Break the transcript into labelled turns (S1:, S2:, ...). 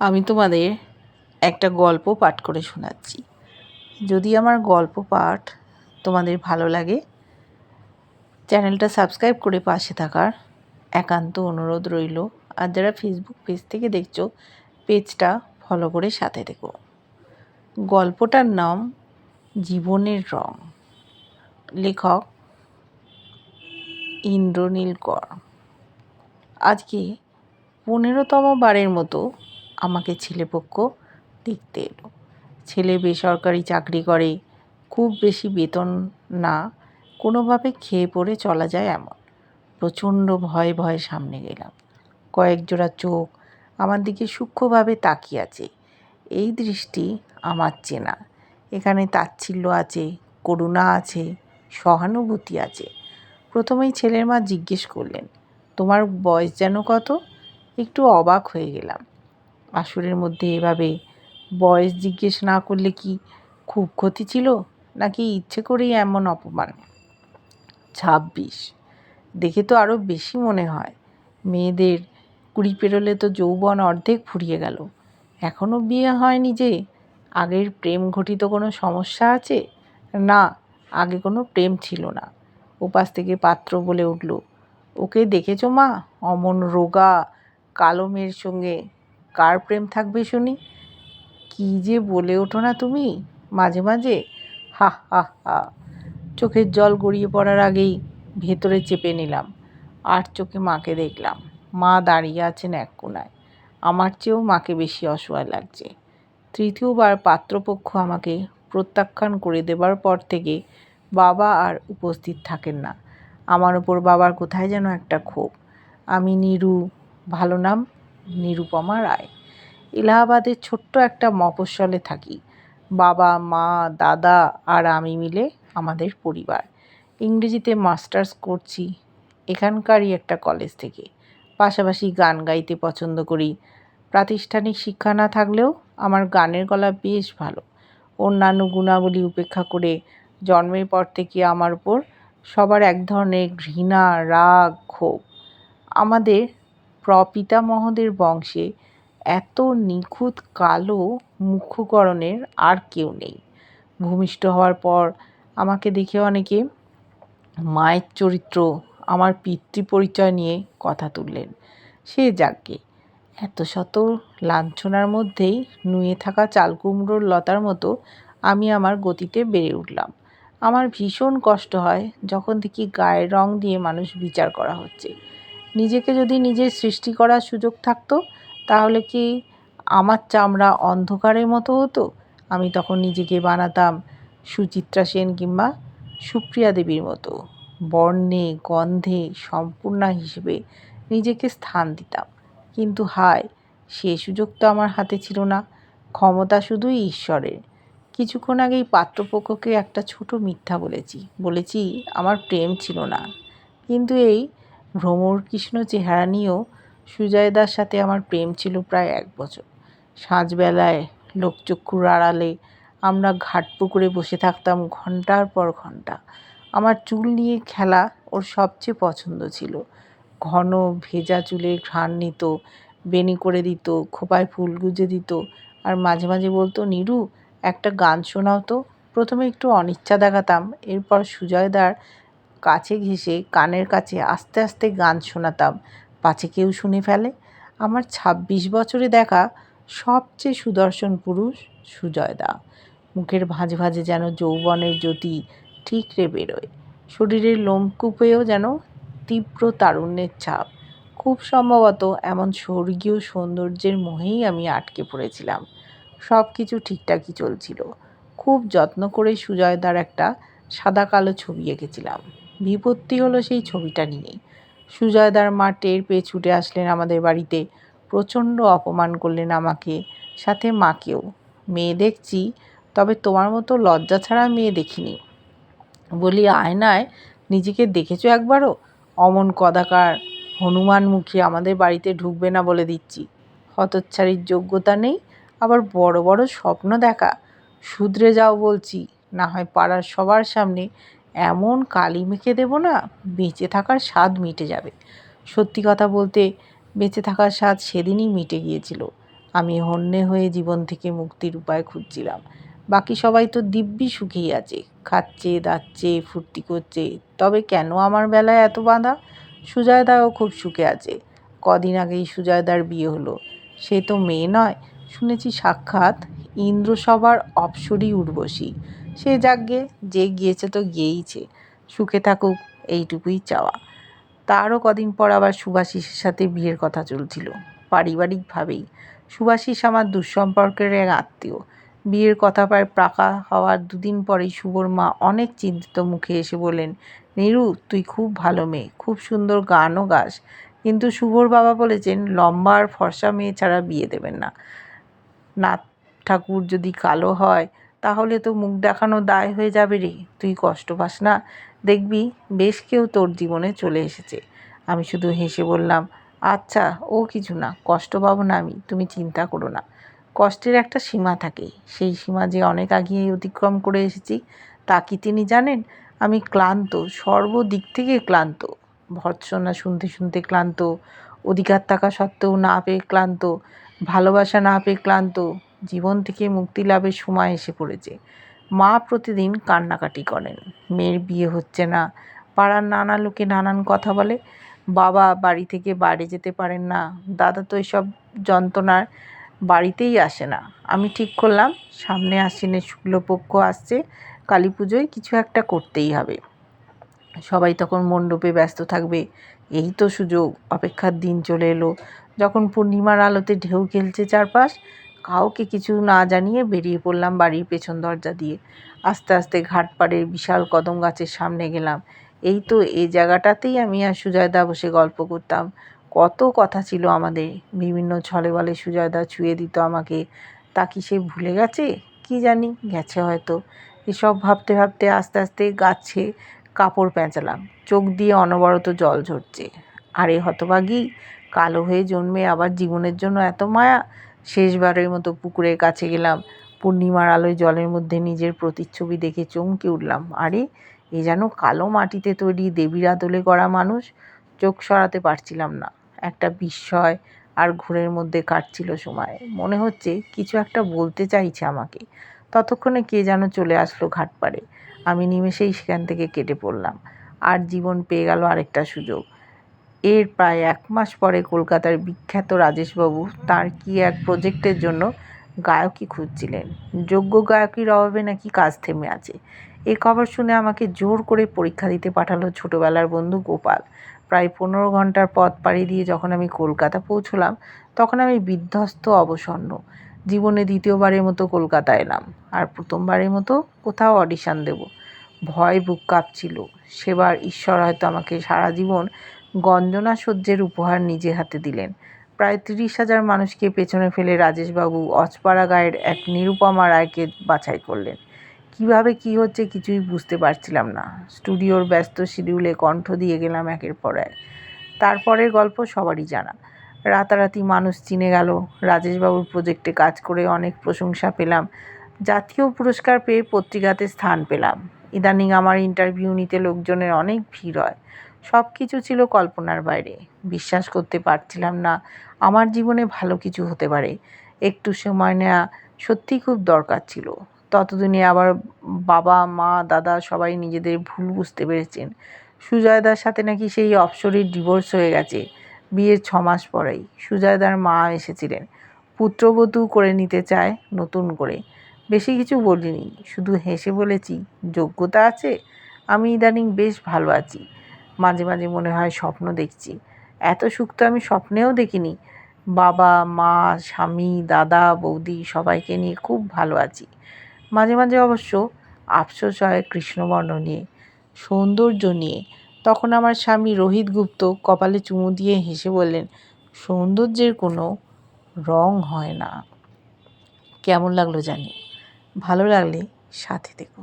S1: আমি তোমাদের একটা গল্প পাঠ করে শোনাচ্ছি। যদি আমার গল্প পাঠ তোমাদের ভালো লাগে, চ্যানেলটা সাবস্ক্রাইব করে পাশে থাকার একান্ত অনুরোধ রইল। আর যারা ফেসবুক পেজ থেকে দেখছ পেজটা ফলো করে সাথে থেকো। গল্পটার নাম জীবনের রং। লেখক ইন্দ্রনীল কর আজকে পনেরোতম বারের মতো আমাকে ছেলেপক্ষ দেখতে এলো। ছেলে বেসরকারি চাকরি করে, খুব বেশি বেতন না, কোনোভাবে খেয়ে পড়ে চলা যায় এমন। প্রচণ্ড ভয়ে ভয়ে সামনে গেলাম। কয়েক জোড়া চোখ আমার দিকে সূক্ষ্মভাবে তাকিয়ে আছে। এই দৃষ্টি আমার চেনা। এখানে তাচ্ছিল্য আছে, করুণা আছে, সহানুভূতি আছে। প্রথমেই ছেলের মা জিজ্ঞেস করলেন, তোমার বয়স যেন কত? একটু অবাক হয়ে গেলাম। আসরের মধ্যে এভাবে বয়স জিজ্ঞেস না করলে কি খুব ক্ষতি ছিল? নাকি ইচ্ছে করেই এমন অপমান? ছাব্বিশ। দেখে তো আরও বেশি মনে হয়। মেয়েদের কুড়ি পেরোলে তো যৌবন অর্ধেক ফুরিয়ে গেল। এখনও বিয়ে হয়নি যে? আগের প্রেম ঘটিত কোনো সমস্যা আছে? না, আগে কোনো প্রেম ছিল না। ওপাশ থেকে পাত্র বলে উঠল, ওকে দেখেছ মা? অমন রোগা, কালো মেয়ের সঙ্গে কার প্রেম থাকবে শুনি? কি যে বলে ওঠো না তুমি? মাঝে মাঝে? হা হা হা। চোখের জল গড়িয়ে পড়ার আগেই ভেতরে চেপে নিলাম। আর চোখে মাকে দেখলাম। মা দাঁড়িয়ে আছেন এক কোনায় আমার চেয়েও মাকে বেশি অসহায় লাগছে। তৃতীয়বার পাত্রপক্ষ আমাকে প্রত্যাখ্যান করে দেবার পর থেকে বাবা আর উপস্থিত থাকেন না। আমার ওপর বাবার কোথায় যেন একটা ক্ষোভ। আমি নিরু, ভালো নাম? নিরুপমা রায়। এলাহাবাদের ছোট্ট একটা মফস্বলে থাকি। বাবা, মা, দাদা আর আমি মিলে আমাদের পরিবার। ইংরেজিতে মাস্টার্স করছি। এখানকারই একটা কলেজ থেকে। পাশাপাশি গান গাইতে পছন্দ করি। প্রাতিষ্ঠানিক শিক্ষা না থাকলেও আমার গানের গলা বেশ ভালো। অন্যান্য গুণাবলী উপেক্ষা করে জন্মের পর থেকে আমার উপর সবার এক ধরনের ঘৃণা, রাগ, ক্ষোভ। আমাদের প্রপিতামহদের বংশে এত নিখুঁত কালো মুখ্যকরণের আর কেউ নেই। ভূমিষ্ঠ হওয়ার পর আমাকে দেখে অনেকে মায়ের চরিত্র, আমার পিতৃ পরিচয় নিয়ে কথা তুললেন। সে যাকে এত শত লাঞ্ছনার মধ্যেই নুয়ে থাকা চালকুমড়োর লতার মতো আমি আমার গতিতে বেড়ে উঠলাম। আমার ভীষণ কষ্ট হয় যখন দেখি গায়ের রং দিয়ে মানুষ বিচার করা হচ্ছে। নিজেকে যদি নিজের সৃষ্টি করার সুযোগ থাকতো, তাহলে কি আমার চামড়া অন্ধকারের মতো হতো? আমি তখন নিজেকে বানাতাম সুচিত্রা সেন কিংবা সুপ্রিয়া দেবীর মতো। বর্ণে, গন্ধে সম্পূর্ণা হিসেবে নিজেকে স্থান দিতাম। কিন্তু হায়, সে সুযোগ তো আমার হাতে ছিল না। ক্ষমতা শুধুই ঈশ্বরের। কিছুক্ষণ আগেই পাত্রপক্ষকে একটা ছোট মিথ্যা বলেছি বলেছি, আমার প্রেম ছিল না। কিন্তু এই ভ্রমর কৃষ্ণ চেহারা নিয়েও সুজয়দার সাথে আমার প্রেম ছিল প্রায় এক বছর। সাঁঝবেলায় লোকচক্ষুর আড়ালে আমরা ঘাট পুকুরে বসে থাকতাম ঘণ্টার পর ঘণ্টা আমার চুল নিয়ে খেলা ওর সবচেয়ে পছন্দ ছিল। ঘন ভেজা চুলের ঘ্রাণ নিত বেনি করে দিত, খোপায় ফুল গুজে দিত আর মাঝে মাঝে বলতো, নিরু, একটা গান শোনাও তো। প্রথমে একটু অনিচ্ছা দেখাতাম, এরপর সুজয়দার কাছে ঘেঁষে কানের কাছে আস্তে আস্তে গান শোনাতাম। পাছে কেউ শুনে ফেলে? আমার ছাব্বিশ বছরে দেখা সবচেয়ে সুদর্শন পুরুষ সুজয়দা। মুখের ভাঁজ ভাঁজে যেন যৌবনের জ্যোতি ঠিকরে বেরোয়। শরীরের লোমকূপেও যেন তীব্র তারুণ্যের ছাপ। খুব সম্ভবত এমন স্বর্গীয় সৌন্দর্যের মোহেই আমি আটকে পড়েছিলাম। সব কিছু ঠিকঠাকই চলছিল। খুব যত্ন করে সুজয়দার একটা সাদা কালো ছবি এঁকেছিলাম। বিপত্তি হলো সেই ছবিটা নিয়েই। সুজয়দার মা টের পেয়ে ছুটে আসলেন আমাদের বাড়িতে। প্রচণ্ড অপমান করলেন আমাকে, সাথে মাকেও। মেয়ে দেখছি, তবে তোমার মতো লজ্জা ছাড়া মেয়ে দেখিনি। বলি, আয়নায়, নিজেকে দেখেছ একবারও? অমন কদাকার হনুমান মুখে আমাদের বাড়িতে ঢুকবে না বলে দিচ্ছি। হতচ্ছাড়ির যোগ্যতা নেই, আবার বড় বড় স্বপ্ন দেখা। শুধরে যাও বলছি, না হয় পাড়ার সবার সামনে এমন কালি মেখে দেবো না, বেঁচে থাকার স্বাদ মিটে যাবে। সত্যি কথা বলতে, বেঁচে থাকার স্বাদ সেদিনই মিটে গিয়েছিল। আমি হন্যে হয়ে জীবন থেকে মুক্তির উপায় খুঁজছিলাম। বাকি সবাই তো দিব্যি সুখেই আছে, খাচ্ছে, দাচ্ছে, ফুর্তি করছে। তবে কেন আমার বেলায় এত বাঁধা? সুজয়দাও খুব সুখে আছে। কদিন আগেই সুজয়দার বিয়ে হলো। সে তো মেয়ে নয়। শুনেছি সাক্ষাৎ ইন্দ্রসভার অপসরী উর্বশী। সে যাকগে যে গিয়েছে তো গিয়েইছে, সুখে থাকুক এইটুকুই চাওয়া। তারও কদিন পর আবার সুভাষিসের সাথে বিয়ের কথা চলছিল, পারিবারিকভাবেই। সুভাষিস আমার দুঃসম্পর্কের এক আত্মীয়। বিয়ের কথা প্রায় পাকা হওয়ার দুদিন পরেই শুভর মা অনেক চিন্তিত মুখে এসে বললেন, নিরু, তুই খুব ভালো মেয়ে, খুব সুন্দর গানও গাস। কিন্তু শুভর বাবা বলেছেন, লম্বা আর ফর্সা মেয়ে ছাড়া বিয়ে দেবেন না। নাথ ঠাকুর যদি কালো হয় তাহলে তো মুখ দেখানো দায় হয়ে যাবে রে। তুই কষ্ট পাস না। দেখবি বেশ কেউ তোর জীবনে চলে এসেছে। আমি শুধু হেসে বললাম আচ্ছা ও কিছু না, কষ্ট পাবো না আমি, তুমি চিন্তা করো না। কষ্টের একটা সীমা থাকে। সেই সীমা যে অনেক আগিয়ে অতিক্রম করে এসেছি, তা কি তিনি জানেন? আমি ক্লান্ত, সর্বদিক থেকে ক্লান্ত। ভর্ৎসনা শুনতে শুনতে ক্লান্ত, অধিকার থাকা সত্ত্বেও না পেয়ে ক্লান্ত, ভালোবাসা না পেয়ে ক্লান্ত জীবন থেকে মুক্তি লাভের সময় এসে পড়েছে। মা প্রতিদিন কান্নাকাটি করেন। মেয়ের বিয়ে হচ্ছে না। পাড়ার নানা লোকে নানান কথা বলে। বাবা বাড়ি থেকে বাইরে যেতে পারেন না। দাদা তো এসব যন্ত্রণার বাড়িতেই আসে না। আমি ঠিক করলাম, সামনে আশ্বিনের শুক্লপক্ষ আসছে। কালী পুজোয় কিছু একটা করতেই হবে। সবাই তখন মণ্ডপে ব্যস্ত থাকবে। এই তো সুযোগ, অপেক্ষার দিন চলে এলো। যখন পূর্ণিমার আলোতে ঢেউ খেলছে চারপাশ কাউকে কিছু না জানিয়ে বেরিয়ে পড়লাম বাড়ির পেছন দরজা দিয়ে। আস্তে আস্তে ঘাট ঘাটপাড়ের বিশাল কদম গাছের সামনে গেলাম। এই তো এই জায়গাটাতেই আমি আর সুজয়দা বসে গল্প করতাম। কত কথা ছিল আমাদের। বিভিন্ন ছলে বলে সুজয়দা ছুঁয়ে দিত আমাকে। তা কি সে ভুলে গেছে? কি জানি? গেছে হয়তো। এসব ভাবতে ভাবতে আস্তে আস্তে গাছে কাপড় পেঁচালাম। চোখ দিয়ে অনবরত জল ঝরছে। আরে হতভাগী, কালো হয়ে জন্মে আবার জীবনের জন্য এত মায়া। শেষবারের মতো পুকুরের কাছে গেলাম। পূর্ণিমার আলোয় জলের মধ্যে নিজের প্রতিচ্ছবি দেখে চমকে উঠলাম। আরে, এ যেন কালো মাটিতে তৈরি দেবীর আদলে করা মানুষ, চোখ সরাতে পারছিলাম না। একটা বিস্ময় আর ঘোরের মধ্যে কাটছিল সময়। মনে হচ্ছে কিছু একটা বলতে চাইছে আমাকে। ততক্ষণে কে যেন চলে আসলো ঘাটপাড়ে আমি নিমেষেই সেখান থেকে কেটে পড়লাম। আর জীবন পেয়ে গেল আরেকটা সুযোগ। এর প্রায় এক মাস পরে কলকাতার বিখ্যাত রাজেশবাবু তার কি এক প্রজেক্টের জন্য গায়কই খুঁজছিলেন। যোগ্য গায়কের অভাবে নাকি কাজ থেমে আছে। এ খবর শুনে আমাকে জোর করে পরীক্ষা দিতে পাঠালো ছোটোবেলার বন্ধু গোপাল। প্রায় পনেরো ঘণ্টার পথ পাড়ি দিয়ে যখন আমি কলকাতা পৌঁছলাম, তখন আমি বিধ্বস্ত অবসন্ন। জীবনে দ্বিতীয়বারের মতো কলকাতা এলাম আর প্রথমবারের মতো কোথাও অডিশান দেব। ভয় বুক কাঁপছিল। সেবার ঈশ্বর হয়তো আমাকে সারা জীবন গঞ্জনা সহ্যের উপহার নিজে হাতে দিলেন। প্রায় তিরিশ হাজার মানুষকে পেছনে ফেলে রাজেশবাবু অজপাড়া গায়ের এক নিরুপমা রায়কে বাছাই করলেন। কীভাবে কি হচ্ছে কিছুই বুঝতে পারছিলাম না। স্টুডিওর ব্যস্ত শিডিউলে কণ্ঠ দিয়ে গেলাম একের পর এক। তারপরের গল্প সবারই জানা। রাতারাতি মানুষ চিনে গেল। রাজেশবাবুর প্রজেক্টে কাজ করে অনেক প্রশংসা পেলাম। জাতীয় পুরস্কার পেয়ে পত্রিকাতে স্থান পেলাম। ইদানিং আমার ইন্টারভিউ নিতে লোকজনের অনেক ভিড় হয়। সব কিছু ছিল কল্পনার বাইরে। বিশ্বাস করতে পারছিলাম না আমার জীবনে ভালো কিছু হতে পারে। একটু সময় নেওয়া সত্যিই খুব দরকার ছিল। ততদিনে আবার বাবা, মা, দাদা সবাই নিজেদের ভুল বুঝতে পেরেছেন। সুজয়দার সাথে নাকি সেই অপসরের ডিভোর্স হয়ে গেছে। বিয়ের ছ মাস পরেই সুজয়দার মা এসেছিলেন। পুত্রবধূ করে নিতে চায় নতুন করে। বেশি কিছু বলিনি, শুধু হেসে বলেছি, যোগ্যতা আছে? আমি ইদানিং বেশ ভালো আছি। মাঝে মাঝে মনে হয় স্বপ্ন দেখছি। এত সুখ তো আমি স্বপ্নেও দেখিনি। বাবা, মা, স্বামী, দাদা, বৌদি সবাইকে নিয়ে খুব ভালো আছি। মাঝে মাঝে অবশ্য আফসোস হয় কৃষ্ণবর্ণ নিয়ে, সৌন্দর্য নিয়ে। তখন আমার স্বামী রোহিত গুপ্ত কপালে চুমু দিয়ে হেসে বললেন, সৌন্দর্যের কোনো রং হয় না। কেমন লাগল জানি। ভালো লাগলে সাথে দেখো